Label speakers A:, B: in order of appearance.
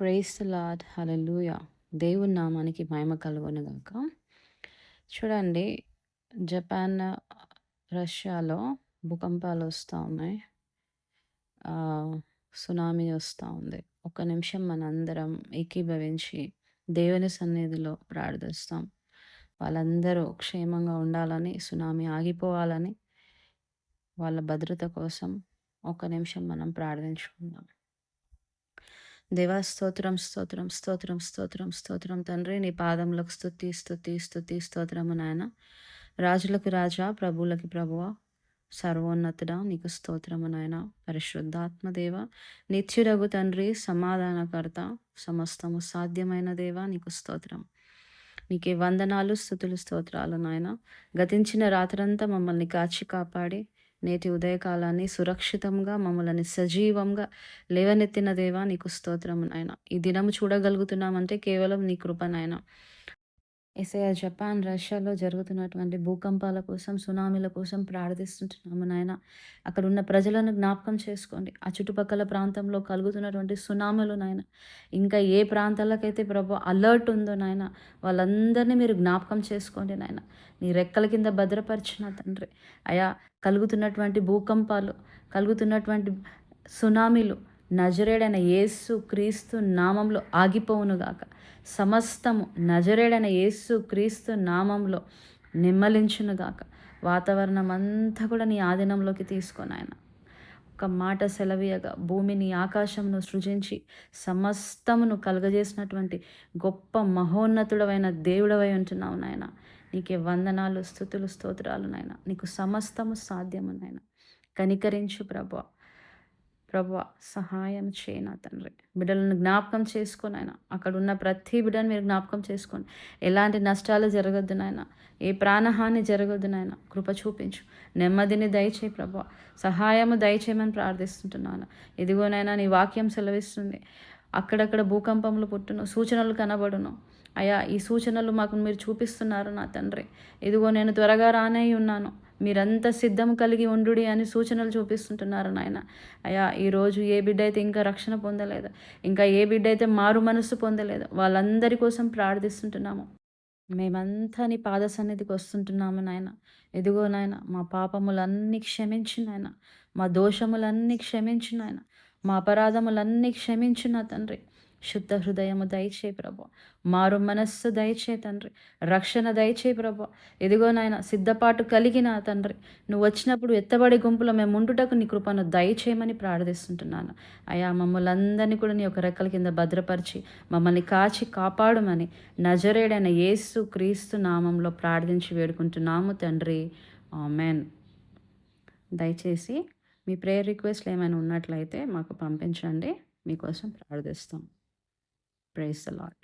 A: Praise lord హలలుయ దేవుని నామానికి మహిమ కలుగునుగాక చూడండి జపాన్ రష్యాలో భూకంపాలు వస్తూ ఉన్నాయి. సునామీ వస్తూ ఉంది. ఒక నిమిషం మనందరం ఏకీభవించి దేవుని సన్నిధిలో ప్రార్థిస్తాం. వాళ్ళందరూ క్షేమంగా ఉండాలని సునామీ ఆగిపోవాలని వాళ్ళ భద్రత కోసం ఒక నిమిషం మనం ప్రార్థించుకుందాం. దేవా స్తోత్రం స్తోత్రం స్తోత్రం స్తోత్రం స్తోత్రం తండ్రి. నీ పాదములకు స్థుతి స్థుతి స్థుతి స్తోత్రము నాయన. రాజులకు రాజా ప్రభువులకి ప్రభువ. సర్వోన్నతుడ నీకు స్తోత్రము నాయన. పరిశుద్ధాత్మదేవ నిత్యురగు తండ్రి సమాధానకర్త సమస్తము సాధ్యమైన దేవ నీకు స్తోత్రం. నీకే వందనాలు స్థుతులు స్తోత్రాలు నాయన. గతించిన రాత్రంతా మమ్మల్ని కాచి కాపాడి నేటి ఉదయకాలాన్ని సురక్షితంగా మమ్మల్ని సజీవంగా లేవనెత్తిన దేవా నీకు స్తోత్రం నాయన. ఈ దినం చూడగలుగుతున్నామంటే కేవలం నీ కృప నాయన. ఎస్ఐ జపాన్ రష్యాలో జరుగుతున్నటువంటి భూకంపాల కోసం సునామీల కోసం ప్రార్థిస్తుంటున్నాము నాయన. అక్కడ ఉన్న ప్రజలను జ్ఞాపకం చేసుకోండి. ఆ చుట్టుపక్కల ప్రాంతంలో కలుగుతున్నటువంటి సునామీలు నాయన. ఇంకా ఏ ప్రాంతాలకైతే ప్రభు అలర్ట్ ఉందో నాయన వాళ్ళందరినీ మీరు జ్ఞాపకం చేసుకోండి నాయన. నీ రెక్కల కింద భద్రపరిచిన తండ్రి. అయా కలుగుతున్నటువంటి భూకంపాలు కలుగుతున్నటువంటి సునామీలు నజరేడైన యేసు క్రీస్తు నామంలో ఆగిపోవునుగాక. సమస్తము నజరేడైన యేసు క్రీస్తు నామంలో నిమ్మలించునుగాక. వాతావరణం అంతా కూడా నీ ఆధీనంలోకి తీసుకొని ఆయన ఒక మాట సెలవీయగా. భూమిని ఆకాశంను సృజించి సమస్తమును కలుగజేసినటువంటి గొప్ప మహోన్నతుడవైన దేవుడవై ఉంటున్నావు నాయన. నీకే వందనాలు స్థుతులు స్తోత్రాలు నాయన. నీకు సమస్తము సాధ్యము నాయన. కనికరించు ప్రభా ప్రభు సహాయం చేయనా తండ్రి. బిడ్డలను జ్ఞాపకం చేసుకొని ఆయన అక్కడ ఉన్న ప్రతి బిడ్డను మీరు జ్ఞాపకం చేసుకొని ఎలాంటి నష్టాలు జరగద్దు నాయన ఏ ప్రాణహాని జరగద్దు నాయన కృప చూపించు. నెమ్మదిని దయచేయి ప్రభు. సహాయము దయచేయమని ప్రార్థిస్తుంటున్నాను. ఇదిగోనైనా నీ వాక్యం సెలవిస్తుంది. అక్కడక్కడ భూకంపములు పుట్టును సూచనలు కనబడును. అయా ఈ సూచనలు మాకు మీరు చూపిస్తున్నారు నా తండ్రి. ఇదిగో నేను త్వరగా రానే ఉన్నాను. మీరంతా సిద్ధం కలిగి ఉండు అని సూచనలు చూపిస్తుంటున్నారు నాయన. అయ్యా ఈరోజు ఏ బిడ్డ అయితే ఇంకా రక్షణ పొందలేదు ఇంకా ఏ బిడ్డ అయితే మారు మనస్సు పొందలేదు వాళ్ళందరి కోసం ప్రార్థిస్తుంటున్నాము. మేమంతా నీ పాద సన్నిధికి వస్తుంటున్నాము నాయన. ఎదుగో నాయన మా పాపములన్నీ క్షమించు నాయన. మా దోషములన్నీ క్షమించు నాయన. మా అపరాధములన్నీ క్షమించు నా తండ్రి. శుద్ధ హృదయము దయచే ప్రభు మారు మనస్సు దయచే తండ్రి రక్షణ దయచే ప్రభు ఎదిగో నాయన సిద్ధపాటు కలిగిన తండ్రి నువ్వు వచ్చినప్పుడు ఎత్తబడి గుంపులో మేము ఉండుటకు నీ కృపను దయచేయమని ప్రార్థిస్తుంటున్నాను అయా మమ్మల్ని అందరినీ కూడా నీ ఒక రెక్కల కింద భద్రపరిచి మమ్మల్ని కాచి కాపాడమని నజరేడైన యేసు క్రీస్తు నామంలో ప్రార్థించి వేడుకుంటున్నాము తండ్రి ఆమెన్ దయచేసి మీ ప్రేయర్ రిక్వెస్ట్లు ఏమైనా ఉన్నట్లయితే మాకు పంపించండి. మీకోసం ప్రార్థిస్తాం. Praise the Lord.